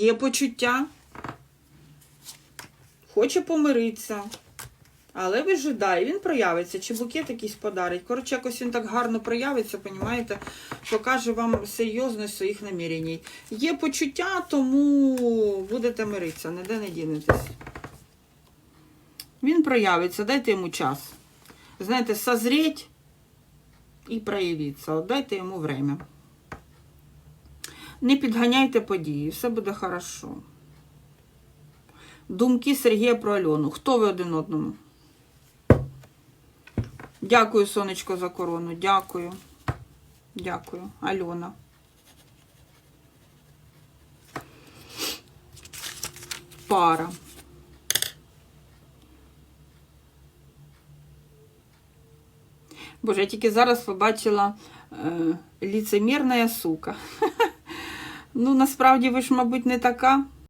Є почуття. Хоче помиритися. Але вижидає, він проявиться, чи букет якийсь подарить. Коротше, якось він так гарно проявиться, понімаєте, покаже вам серйозність своїх намірень. Є почуття, тому будете миритися, ніде не дінетесь. Він проявиться, дайте йому час. Знаєте, созреть і проявитися. От дайте йому время. Не підганяйте події, все буде хорошо. Думки Сергія про Альону. Хто ви один одному? Дякую, сонечко, за корону. Дякую. Дякую. Альона. Пара. Боже, я тільки зараз побачила е, ліцемірна сука. Ну, насправді ви ж, мабуть, не така.